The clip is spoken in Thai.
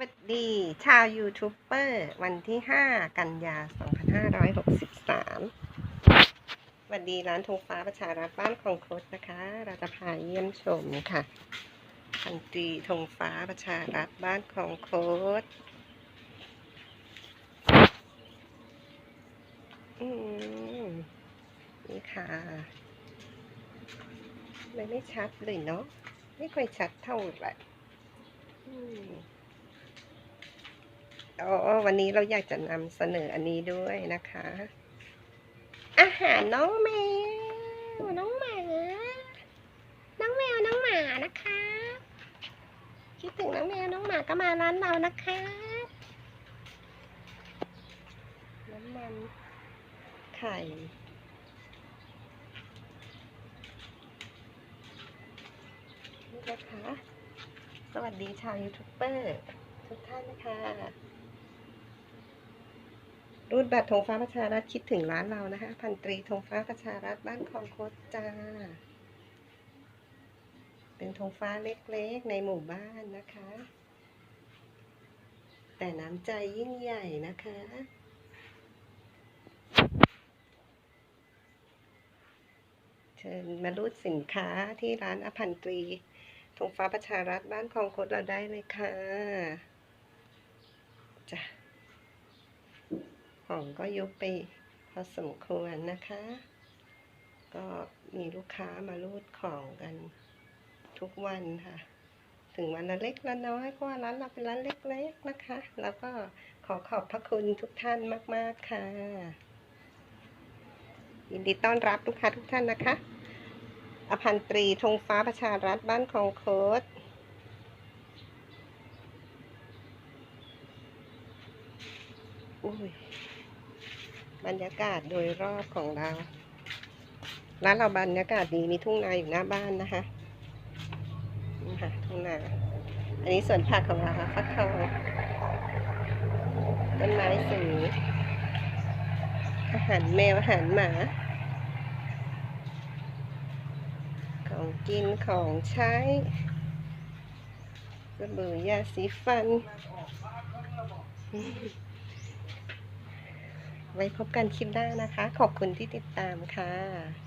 วัสดีชาวยูทูบเบอร์วันที่ 5 กันยา 2563สวัสดีร้านธงฟ้าประชารัฐบ้านของครดนะคะ เราจะพาเยี่ยมชมค่ะพันตรีธงฟ้าประชารัฐบ้านของโคดอืมนี่ค่ะไม่ไม่ชัดเลยเนาะ ไม่ค่อยชัดเท่าไหร่ อ๋อวันนี้เราอยากจะนำเสนออันนี้ด้วยนะคะ อาหารน้องแมวน้องหมาน้องแมวน้องหมานะคะคิดถึงน้องแมวน้องหมาก็มาร้านเรานะคะน้ำมันไข่นี่นะคะ สวัสดีชาวยูทูบเบอร์ทุกท่านนะคะ รูดบัตรธงฟ้าประชารัฐคิดถึงร้านเรานะคะพันตรีธงฟ้าประชารัฐบ้านคลองโคตจ้า เป็นธงฟ้าเล็กๆในหมู่บ้านนะคะ แต่น้ำใจยิ่งใหญ่นะคะเชิญมารูดสินค้าที่ร้านอภันตรีธงฟ้าประชารัฐบ้านคลองโคตเราได้เลยค่ะจ้ะ ของก็ยกไปพอสมควรนะคะ ก็มีลูกค้ามารูดของกันทุกวันค่ะ ถึงวันละเล็กละน้อยเพราะว่าร้านเราเป็นร้านเล็กๆนะคะ แล้วก็ขอขอบพระคุณทุกท่านมาก ๆ ค่ะ ยินดีต้อนรับลูกค้าทุกท่านนะคะ อภันตรีธงฟ้าประชารัฐบ้านคลองโคดอุ้ย บรรยากาศโดยรอบของเรา ร้านเราบรรยากาศดีมีทุ่งนาอยู่หน้าบ้านนะคะนี่ค่ะทุ่งนา อันนี้สวนผักของเราค่ะฟักทองต้นไม้สีอาหารแมว อาหารหมา ของกินของใช้สบู่ยาสีฟัน ไว้พบกันคลิปหน้านะคะ ขอบคุณที่ติดตามค่ะ